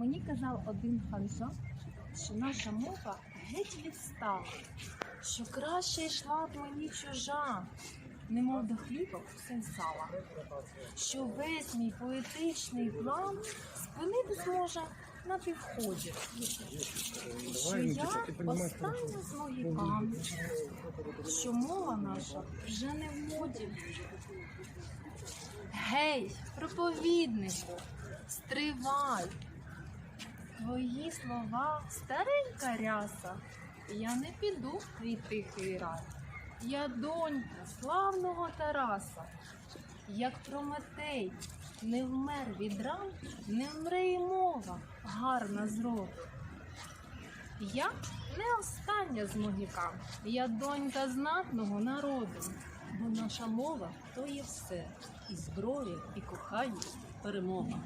Мені казав один ханжа, що наша мова геть відстала, що краще йшла б мені чужа, немов до хліба сала, що весь мій поетичний план спинити зможе на півході, що я остання з могікан, що мова наша вже не в моді. Гей, проповіднику, стривай. Твої слова старенька ряса. Я не піду в твій тихий рай. Я донька славного Тараса. Як Прометей не вмер від ран, не вмре й мова гарна з. Я не остання з могікан, я донька знатного народу, бо наша мова то є все, і зброя, і кохання, перемога.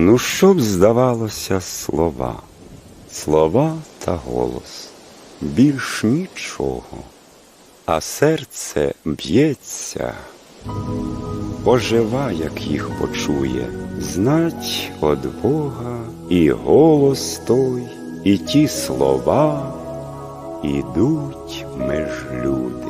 Ну, що б здавалося слова, слова та голос, більш нічого, а серце б'ється, ожива, як їх почує, знать од Бога і голос той, і ті слова ідуть меж люди.